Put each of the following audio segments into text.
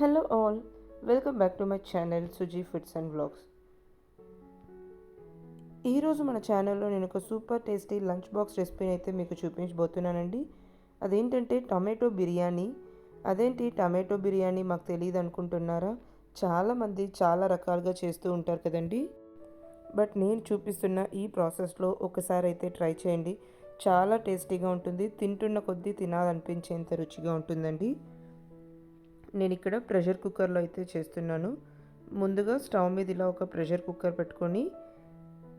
Hello all welcome back to my channel Suji foods and blogs ఈరోజు మన ఛానల్లో నేను ఒక సూపర్ టేస్టీ లంచ్ బాక్స్ రెసిపీని అయితే మీకు చూపించబోతున్నానండి. అదేంటంటే టమాటో బిర్యానీ. అదేంటి టమాటో బిర్యానీ మాకు తెలియదు అనుకుంటున్నారా? చాలామంది చాలా రకాలుగా చేస్తూ ఉంటారు కదండి. బట్ నేను చూపిస్తున్న ఈ ప్రాసెస్లో ఒకసారి అయితే ట్రై చేయండి. చాలా టేస్టీగా ఉంటుంది తింటున్న కొద్దీ తినాలనిపించేంత రుచిగా ఉంటుందండి. నేను ఇక్కడ ప్రెషర్ కుక్కర్లో అయితే చేస్తున్నాను. ముందుగా స్టవ్ మీద ఇలా ఒక ప్రెషర్ కుక్కర్ పెట్టుకొని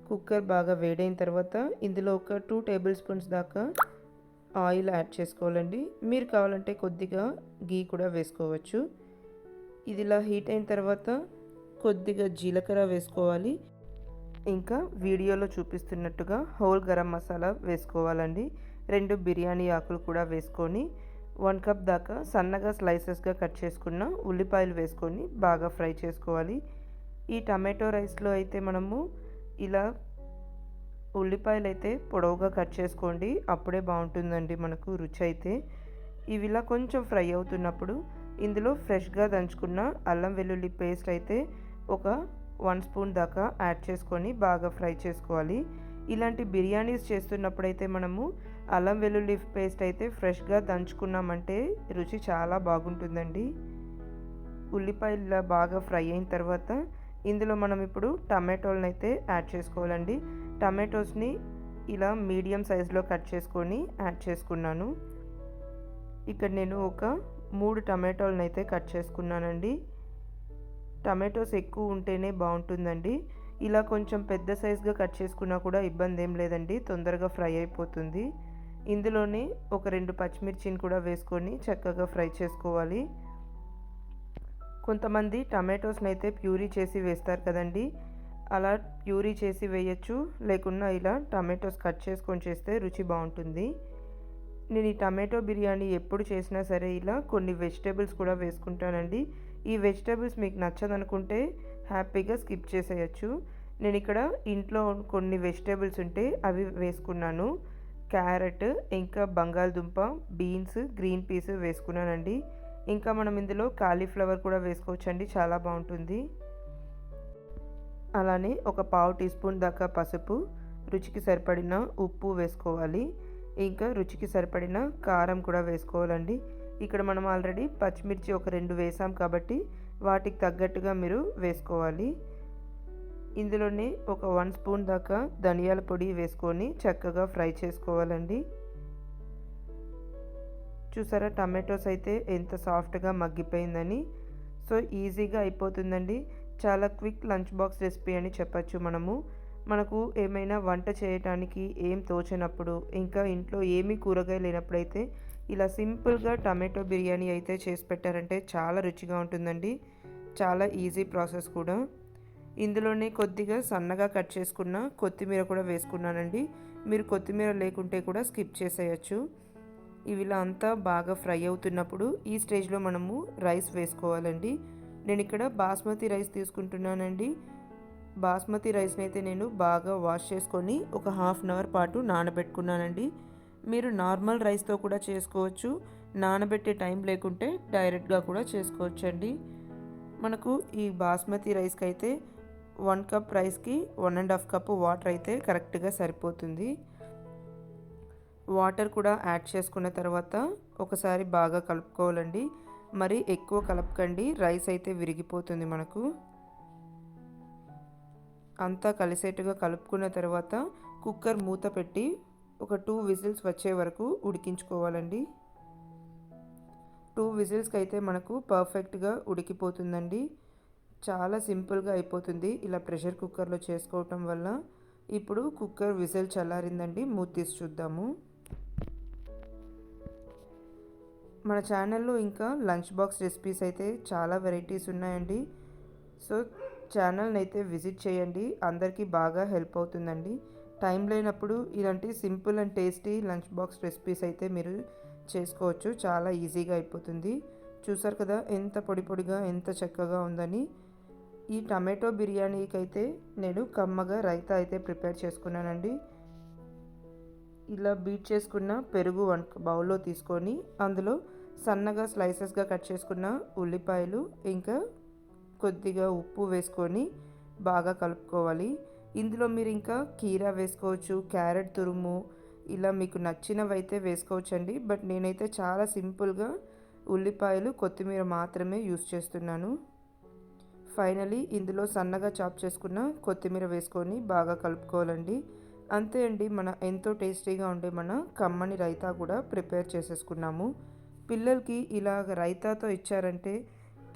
కుక్కర్ బాగా వేడైన తర్వాత ఇందులో ఒక టూ టేబుల్ స్పూన్స్ దాకా ఆయిల్ యాడ్ చేసుకోవాలండి. మీరు కావాలంటే కొద్దిగా గీ కూడా వేసుకోవచ్చు. ఇది ఇలా హీట్ అయిన తర్వాత కొద్దిగా జీలకర్ర వేసుకోవాలి. ఇంకా వీడియోలో చూపిస్తున్నట్టుగా హోల్ గరం మసాలా వేసుకోవాలండి. రెండు బిర్యానీ ఆకులు కూడా వేసుకొని వన్ కప్ దాకా సన్నగా స్లైసెస్గా కట్ చేసుకున్న ఉల్లిపాయలు వేసుకొని బాగా ఫ్రై చేసుకోవాలి. ఈ టమాటో రైస్లో అయితే మనము ఇలా ఉల్లిపాయలు అయితే పొడవుగా కట్ చేసుకోండి అప్పుడే బాగుంటుందండి మనకు రుచి అయితే. ఇవి ఇలా కొంచెం ఫ్రై అవుతున్నప్పుడు ఇందులో ఫ్రెష్గా దంచుకున్న అల్లం వెల్లుల్లి పేస్ట్ అయితే ఒక వన్ స్పూన్ దాకా యాడ్ చేసుకొని బాగా ఫ్రై చేసుకోవాలి. ఇలాంటి బిర్యానీస్ చేస్తున్నప్పుడైతే మనము అల్లం వెల్లుల్లి పేస్ట్ అయితే ఫ్రెష్గా దంచుకున్నామంటే రుచి చాలా బాగుంటుందండి. ఉల్లిపాయలు బాగా ఫ్రై అయిన తర్వాత ఇందులో మనం ఇప్పుడు టమాటోలను అయితే యాడ్ చేసుకోవాలండి. టమాటోస్ని ఇలా మీడియం సైజులో కట్ చేసుకొని యాడ్ చేసుకున్నాను. ఇక్కడ నేను ఒక మూడు టమాటోలను అయితే కట్ చేసుకున్నానండి. టమాటోస్ ఎక్కువ ఉంటేనే బాగుంటుందండి. ఇలా కొంచెం పెద్ద సైజుగా కట్ చేసుకున్నా కూడా ఇబ్బంది ఏం లేదండి. తొందరగా ఫ్రై అయిపోతుంది. ఇందులోనే ఒక రెండు పచ్చిమిర్చిని కూడా వేసుకొని చక్కగా ఫ్రై చేసుకోవాలి. కొంతమంది టమాటోస్ని అయితే ప్యూరీ చేసి వేస్తారు కదండి. అలా ప్యూరీ చేసి వేయచ్చు. లేకున్నా ఇలా టమాటోస్ కట్ చేసుకొని చేస్తే రుచి బాగుంటుంది. నేను ఈ టమాటో బిర్యానీ ఎప్పుడు చేసినా సరే ఇలా కొన్ని వెజిటేబుల్స్ కూడా వేసుకుంటానండి. ఈ వెజిటేబుల్స్ మీకు నచ్చదనుకుంటే హ్యాపీగా స్కిప్ చేసేయచ్చు. నేను ఇక్కడ ఇంట్లో కొన్ని వెజిటేబుల్స్ ఉంటే అవి వేసుకున్నాను. క్యారెట్ ఇంకా బంగాళదుంప బీన్స్ గ్రీన్ పీస్ వేసుకున్నానండి. ఇంకా మనం ఇందులో కాలీఫ్లవర్ కూడా వేసుకోవచ్చండి చాలా బాగుంటుంది. అలానే ఒక పావు టీ స్పూన్ దాకా పసుపు రుచికి సరిపడిన ఉప్పు వేసుకోవాలి. ఇంకా రుచికి సరిపడిన కారం కూడా వేసుకోవాలండి. ఇక్కడ మనం ఆల్రెడీ పచ్చిమిర్చి ఒక రెండు వేసాం కాబట్టి వాటికి తగ్గట్టుగా మీరు వేసుకోవాలి. ఇందులోనే ఒక వన్ స్పూన్ దాకా ధనియాల పొడి వేసుకొని చక్కగా ఫ్రై చేసుకోవాలండి. చూసారా టమాటోస్ అయితే ఎంత సాఫ్ట్గా మగ్గిపోయిందని. సో ఈజీగా అయిపోతుందండి. చాలా క్విక్ లంచ్ బాక్స్ రెసిపీ అని చెప్పచ్చు మనము. మనకు ఏమైనా వంట చేయటానికి ఏం తోచినప్పుడు ఇంకా ఇంట్లో ఏమీ కూరగాయ లేనప్పుడైతే ఇలా సింపుల్గా టమాటో బిర్యానీ అయితే చేసి పెట్టారంటే చాలా రుచిగా ఉంటుందండి. చాలా ఈజీ ప్రాసెస్ కూడా. ఇందులోనే కొద్దిగా సన్నగా కట్ చేసుకున్న కొత్తిమీర కూడా వేసుకున్నానండి. మీరు కొత్తిమీర లేకుంటే కూడా స్కిప్ చేసేయచ్చు. ఇవిలా అంతా బాగా ఫ్రై అవుతున్నప్పుడు ఈ స్టేజ్లో మనము రైస్ వేసుకోవాలండి. నేను ఇక్కడ బాస్మతి రైస్ తీసుకుంటున్నానండి. బాస్మతి రైస్ని అయితే నేను బాగా వాష్ చేసుకొని ఒక హాఫ్ అన్ అవర్ పాటు నానబెట్టుకున్నానండి. మీరు నార్మల్ రైస్తో కూడా చేసుకోవచ్చు. నానబెట్టే టైం లేకుంటే డైరెక్ట్గా కూడా చేసుకోవచ్చండి. మనకు ఈ బాస్మతి రైస్కి అయితే వన్ కప్ రైస్కి one and half cup water అయితే కరెక్ట్గా సరిపోతుంది. వాటర్ కూడా యాడ్ చేసుకున్న తర్వాత ఒకసారి బాగా కలుపుకోవాలండి. మరి ఎక్కువ కలపకండి రైస్ అయితే విరిగిపోతుంది మనకు. అంతా కలిసేట్టుగా కలుపుకున్న తర్వాత కుక్కర్ మూత పెట్టి ఒక టూ విజిల్స్ వచ్చే వరకు ఉడికించుకోవాలండి. టూ విజిల్స్కి అయితే మనకు పర్ఫెక్ట్గా ఉడికిపోతుందండి. చాలా సింపుల్గా అయిపోతుంది. ఇలా ప్రెషర్ కుక్కర్లో చేసుకోవటం వల్ల ఇప్పుడు కుక్కర్ విజిల్ చల్లారిందండి. మూత తీసి చూద్దాము. మన ఛానల్లో ఇంకా లంచ్ బాక్స్ రెసిపీస్ అయితే చాలా వెరైటీస్ ఉన్నాయండి. సో ఛానల్ని అయితే విజిట్ చేయండి. అందరికీ బాగా హెల్ప్ అవుతుందండి. టైం లేనప్పుడు ఇలాంటి simple and tasty lunch box recipes అయితే మీరు చేసుకోవచ్చు. చాలా ఈజీగా అయిపోతుంది. చూసారు కదా ఎంత పొడి పొడిగా ఎంత చక్కగా ఉందని. ఈ టమాటో బిర్యానీకి అయితే నేను కమ్మగా రైతా అయితే ప్రిపేర్ చేసుకున్నానండి. ఇలా బీట్ చేసుకున్న పెరుగు వన్ బౌల్లో తీసుకొని అందులో సన్నగా స్లైసెస్గా కట్ చేసుకున్న ఉల్లిపాయలు ఇంకా కొద్దిగా ఉప్పు వేసుకొని బాగా కలుపుకోవాలి. ఇందులో మీరు ఇంకా కీరా వేసుకోవచ్చు క్యారెట్ తురుము ఇలా మీకు నచ్చినవి అయితే వేసుకోవచ్చండి. బట్ నేనైతే చాలా సింపుల్గా ఉల్లిపాయలు కొత్తిమీర మాత్రమే యూస్ చేస్తున్నాను. ఫైనలీ ఇందులో సన్నగా చాప్ చేసుకున్న కొత్తిమీర వేసుకొని బాగా కలుపుకోవాలండి. అంతే అండి మన ఎంతో టేస్టీగా ఉండే మన కమ్మని రైతా కూడా ప్రిపేర్ చేసేసుకున్నాము. పిల్లలకి ఇలా రైతాతో ఇచ్చారంటే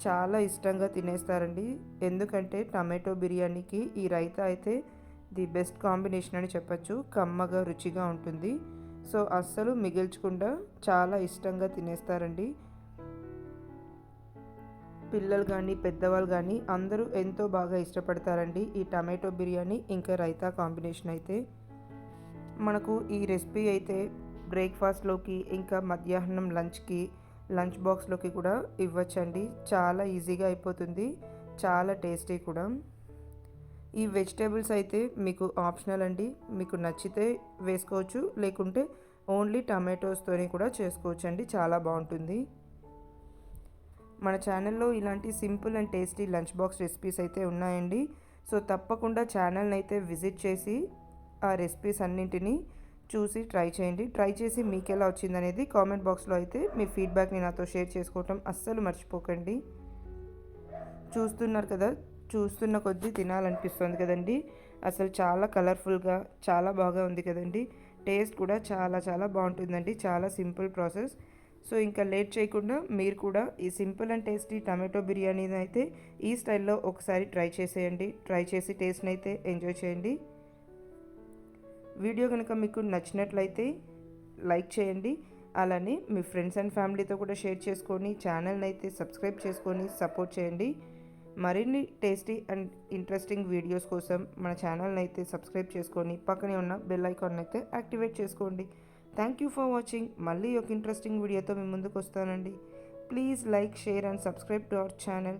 చాలా ఇష్టంగా తినేస్తారండి. ఎందుకంటే టమాటో బిర్యానీకి ఈ రైతా అయితే ది బెస్ట్ కాంబినేషన్ అని చెప్పచ్చు కమ్మగా రుచిగా ఉంటుంది. సో అస్సలు మిగిల్చకుండా చాలా ఇష్టంగా తినేస్తారండి. పిల్లలు కానీ పెద్దవాళ్ళు కానీ అందరూ ఎంతో బాగా ఇష్టపడతారండి ఈ టమాటో బిర్యానీ ఇంకా రైతా కాంబినేషన్ అయితే. మనకు ఈ రెసిపీ అయితే బ్రేక్ఫాస్ట్లోకి ఇంకా మధ్యాహ్నం లంచ్కి లంచ్ బాక్స్లోకి కూడా ఇవ్వచ్చండి. చాలా ఈజీగా అయిపోతుంది. చాలా టేస్టీ కూడా. ఈ వెజిటేబుల్స్ అయితే మీకు ఆప్షనల్ అండి. మీకు నచ్చితే వేసుకోవచ్చు. లేకుంటే ఓన్లీ టమాటోస్తోని కూడా చేసుకోవచ్చు అండి చాలా బాగుంటుంది. మన ఛానల్లో ఇలాంటి simple and tasty lunch box recipes అయితే ఉన్నాయండి. సో తప్పకుండా ఛానల్ని అయితే విజిట్ చేసి ఆ రెసిపీస్ అన్నింటినీ చూసి ట్రై చేయండి. ట్రై చేసి మీకు ఎలా వచ్చిందనేది కామెంట్ బాక్స్లో అయితే మీ ఫీడ్బ్యాక్ని నాతో షేర్ చేసుకోవటం అస్సలు మర్చిపోకండి. చూస్తున్నారు కదా చూస్తున్న కొద్దీ తినాలనిపిస్తుంది కదండి. అసలు చాలా కలర్ఫుల్గా చాలా బాగా ఉంది కదండి. టేస్ట్ కూడా చాలా చాలా బాగుంటుందండి. చాలా సింపుల్ ప్రాసెస్. సో ఇంకా లేట్ చేయకుండా మీరు కూడా ఈ సింపుల్ అండ్ టేస్టీ టమాటో బిర్యానీని అయితే ఈ స్టైల్లో ఒకసారి ట్రై చేసేయండి. ట్రై చేసి టేస్ట్ని అయితే ఎంజాయ్ చేయండి. వీడియో కనుక మీకు నచ్చినట్లయితే లైక్ చేయండి. అలానే మీ ఫ్రెండ్స్ అండ్ ఫ్యామిలీతో కూడా షేర్ చేసుకొని ఛానల్ని అయితే సబ్స్క్రైబ్ చేసుకొని సపోర్ట్ చేయండి. మరిన్ని టేస్టీ అండ్ ఇంట్రెస్టింగ్ వీడియోస్ కోసం మన ఛానల్ని అయితే సబ్స్క్రైబ్ చేసుకొని పక్కనే ఉన్న బెల్ ఐకాన్ అయితే యాక్టివేట్ చేసుకోండి. థ్యాంక్ యూ ఫర్ వాచింగ్ మళ్ళీ ఒక ఇంట్రెస్టింగ్ వీడియోతో మీ ముందుకు వస్తానండి. Please like share and subscribe to our channel